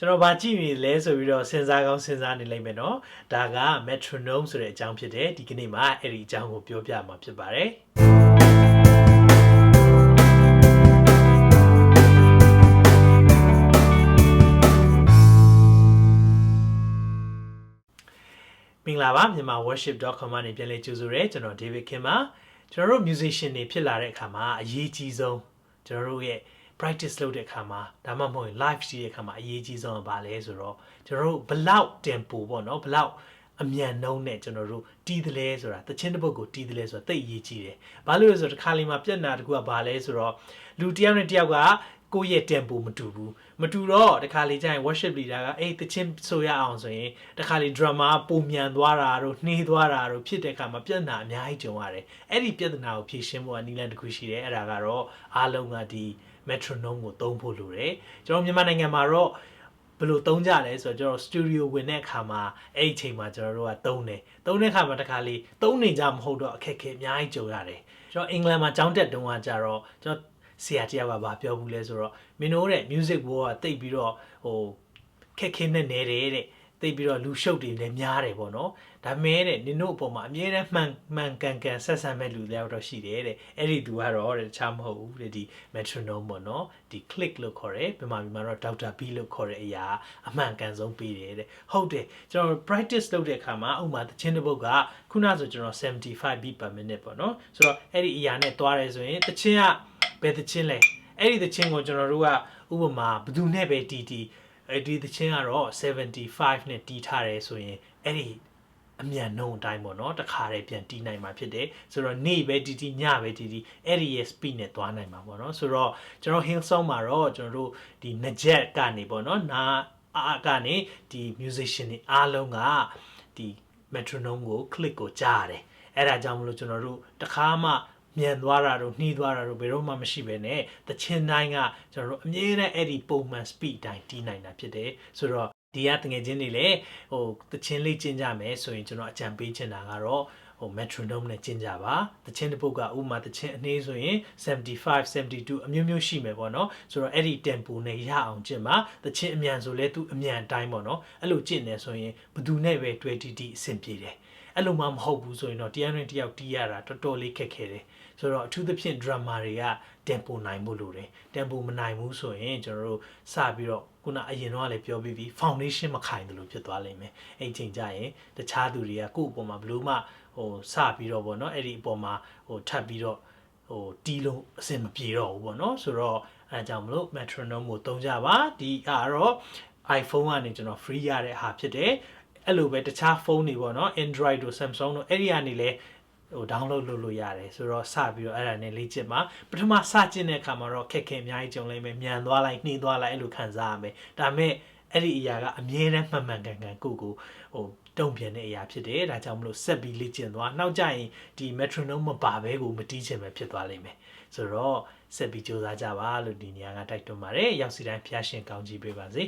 ကျွန်တော်ဗာကြည့်နေလဲဆိုပြီးတော့စဉ်းစားကောင်းစဉ်းစားနေလိမ့်မယ်နော်ဒါက metronome ဆိုတဲ့အကြောင်းဖြစ်တယ်ဒီကနေ့မှာအဲ့ဒီအကြောင်းကိုပြောပြမှာဖြစ်ပါတယ်မင်္ဂလာပါမြန်မာ worship.com ကနေပြန်လည်ကြိုဆိုရဲကျွန်တော် David Kim ပါကျွန်တော်တို့ musician တွေဖြစ်လာတဲ့အခါမှာအရေးကြီးဆုံးကျွန်တော်တို့ရဲ့ practice လုပ်တဲ့အခါမှာဒါမှမဟုတ်ရင် live ကြည့်တဲ့အခါမှာအရေးကြီးဆုံးကဘာလဲဆိုတော့ကျွန်တော်တို့ဘလောက် tempo ပေါ့နော်ဘလောက်အမြန်နှုံးနဲ့ကျွန်တော်တို့တီးတယ်လဲဆိုတာတချင်းတစ်ပုတ်ကိုတီးတယ်လဲဆိုတာသိအရေးကြီးတယ်။ဘာလို့လဲဆိုတော့တစ်ခါလေမှာပြက်နာတစ်ခုကဘာလဲဆိုတော့လူတစ်ယောက်နဲ့တစ်ယောက်ကကိုယ့်ရဲ့ tempo မတူဘူးမတူတော့တခါလေကျရင် worship leader ကအေးတချင်းဆိုရအောင်ဆိုရင်တခါလေ drama ပုံမြန်သွားတာတို့နှေးသွားတာတို့ဖြစ်တဲ့အခါမှာပြဿနာအများကြီးကြုံရတယ်အဲ့ဒီပြဿနာကိုဖြေရှင်းဖို့ကနည်းလမ်းတစ်ခုရှိတယ်အဲ့ဒါကတော့အားလုံးကဒီ metronome ကိုသုံးဖို့လိုတယ်ကျွန်တော်မြန်မာနိုင်ငံမှာတော့ဘယ်လိုသုံးကြလဲဆိုတော့ကျွန်တော်စတူဒီယိုဝင်တဲ့အခါမှာအဲ့ဒီအချိန်မှာကျွန်တော်တို့ကသုံးတယ်သုံးတဲ့အခါမှာတခါလေသုံးနေကြမဟုတ်တော့အခက်အခဲအများကြီးကြုံရတယ်ကျွန်တော်အင်္ဂလန်မှာကျောင်းတက်တုန်းကကြတော့ကျွန်တော်ဆရာတယောက်ကဗာပြောဘူးလဲဆိုတော့မင်းတို့တဲ့ music world ကတိတ်ပြီးတော့ဟိုခက်ခဲနဲ့နေတယ်တဲ့ တိတ်ပြီးတော့လူရှုပ်တွေလည်းများတယ်ပေါ့နော်ဒါမဲတဲ့နင်တို့အပေါ်မှာအမြဲတမ်းမှန်မှန်ကန်ကန်ဆက်ဆံမဲ့လူလည်းတော့ရှိတယ်တဲ့အဲ့ဒီသူကတော့တဲ့တခြားမဟုတ်ဘူးတဲ့ဒီ metronome ပေါ့နော်ဒီ click လို့ခေါ်တယ်မြန်မာပြည်မှာတော့ Dr. B လို့ခေါ်တဲ့အရာအမှန်ကန်ဆုံးပေးတယ်တဲ့ဟုတ်တယ်ကျွန်တော် practice လုပ်တဲ့အခါမှာဥပမာသချင်းတစ်ပုတ်ကခုနဆိုကျွန်တော်75 beat per minute ပေါ့နော်ဆိုတော့အဲ့ဒီအရာနဲ့တွားရဲဆိုရင်သချင်းကဘယ်သချင်းလဲအဲ့ဒီသချင်းကိုကျွန်တော်တို့ကဥပမာဘယ်သူနဲ့ပဲတီတီ အဲ့ဒီသချင်းကတော့75နဲ့တီးထားတယ်ဆိုရင်အဲ့ဒီအမြန်နှုံးအတိုင်းပေါ့နော်တခါတည်းပြန်တီးနိုင်မှာဖြစ်တယ်ဆိုတော့နေ့ပဲတီးတီးညပဲတီးတီးအဲ့ဒီရဲ့ speed နဲ့သွားနိုင်မှာပေါ့နော်ဆိုတော့ကျွန်တော် hill song မှာတော့ကျွန်တော်တို့ဒီ najet ကနေပေါ့နော်နာအားကနေဒီ musician တွေအားလုံးကဒီ metronome ကို click ကိုကြားရတယ်အဲ့ဒါကြောင့်မလို့ကျွန်တော်တို့တခါမှ မြန်သွားတာတို့နှီးသွားတာတို့ဘယ်တော့မှမရှိဘဲနဲ့တချင်းတိုင်းကကျွန်တော်တို့အမြဲတမ်းအဲ့ဒီပုံမှန် speed တိုင်းတီးနိုင်တာဖြစ်တယ်ဆိုတော့ဒီကတငယ်ချင်းတွေလည်းဟိုတချင်းလေးကျင်းကြမယ်ဆိုရင်ကျွန်တော်အကြံပေးချင်တာကတော့ဟို metronome နဲ့ကျင်းကြပါတချင်းတစ်ပုတ်ကဥမာတချင်းအနည်းဆိုရင်75 72အမျိုးမျိုးရှိမယ်ပေါ့နော်ဆိုတော့အဲ့ဒီ tempo နဲ့ရအောင်ကျင့်ပါတချင်းအမြန်ဆိုလဲသူအမြန်တိုင်းပေါ့နော်အဲ့လိုကျင့်နေဆိုရင်ဘယ်သူနဲ့ပဲတွေ့တီတီအဆင်ပြေတယ် အဲ့လိုမှမဟုတ်ဘူးဆိုရင်တော့တရားနဲ့တယောက်တီးရတာတော်တော်လေးခက်ခဲတယ်ဆိုတော့အထူးသဖြင့် drama တွေက tempo နိုင်ဖို့လိုတယ် tempo မနိုင်ဘူးဆိုရင်ကျွန်တော်တို့စပြီးတော့ခုနအရင်တော့လည်းပြောပြီးပြီ foundation မခိုင်တယ်လို့ဖြစ်သွားလိမ့်မယ်အဲ့ချိန်ကျရင်တခြားသူတွေကကိုယ့်အပေါ်မှာဘလို့မှဟိုစပြီးတော့ဗောနော်အဲ့ဒီအပေါ်မှာဟိုထပ်ပြီးတော့ဟိုတီးလို့အဆင်မပြေတော့ဘူးဗောနော်ဆိုတော့အဲဒါကြောင့်မလို့ metronome ကိုသုံးကြပါဒီကတော့ iPhone ကနေကျွန်တော် free ရတဲ့ဟာဖြစ်တယ် အဲ့လိုပဲတခြားဖုန်းတွေပေါ့နော် Android တို့ Samsung တို့အဲ့ဒီကနေလည်းဟို download လုပ်လို့ရတယ်ဆိုတော့စပြီးတော့အဲ့ဒါနဲ့လေ့ကျင့်ပါပထမစကျင့်တဲ့အခါမှာတော့ခက်ခဲအများကြီးကြုံလိမ့်မယ်မြန်သွားလိုက်နှီးသွားလိုက်အဲ့လိုခံစားရမယ်ဒါပေမဲ့အဲ့ဒီအရာကအမြဲတမ်းမှန်မှန်ကန်ကန်ကိုကိုဟိုတုံ့ပြန်တဲ့အရာဖြစ်တယ်ဒါကြောင့်မလို့ဆက်ပြီးလေ့ကျင့်သွားနောက်ကျရင်ဒီ metronome မပါဘဲကိုမတီးချင်ပဲဖြစ်သွားလိမ့်မယ်ဆိုတော့ဆက်ပြီးစူးစမ်းကြပါလို့ဒီနေရာကတိုက်တွန်းပါတယ်ရောက်စီတိုင်းဖျားရှင်ကောင်းကြီးပေးပါစေ